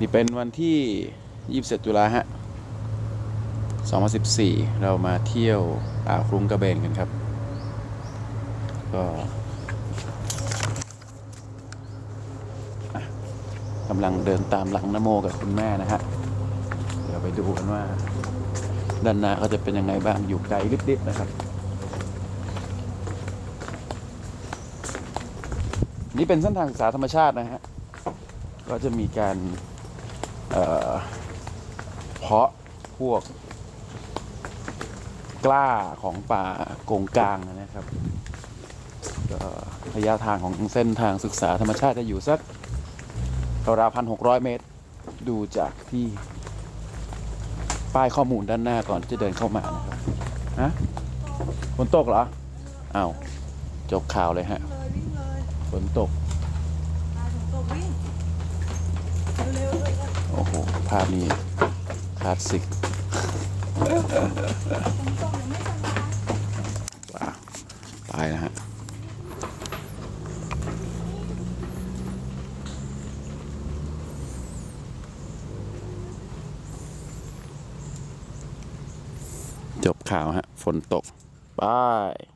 นี่เป็นวันที่ 27 ตุลาฮะ 2014 เรามาเที่ยวอ่าวครุงกระเบนกันครับ ก็กำลังเดินตามหลังนโมกับคุณแม่นะฮะ เดี๋ยวไปดูกันว่า ด้านหน้าเขาจะเป็นยังไงบ้าง อยู่ไกลลิบๆนะครับ นี่เป็นเส้นทางศึกษาธรรมชาตินะฮะ ก็จะมีการ เอ่อเพาะพวกกล้าของป่ากงกลางนะครับก็ระยะทางของเส้นทางศึกษาธรรมชาติจะอยู่สักราวพันหกร้อยเมตร ดูจากที่ป้ายข้อมูลด้านหน้าก่อนที่จะเดินเข้ามานะครับฮะฝนตกเหรออ้าวจบข่าวเลยฮะเลยวิ่งเลยฝนตก ตายถึงตัววิ่งเร็วๆเลย โอ้โห ภาพนี้คลาสสิกไม่สบาว้าวไปนะฮะจบข่าวฮะ ฝนตกบาย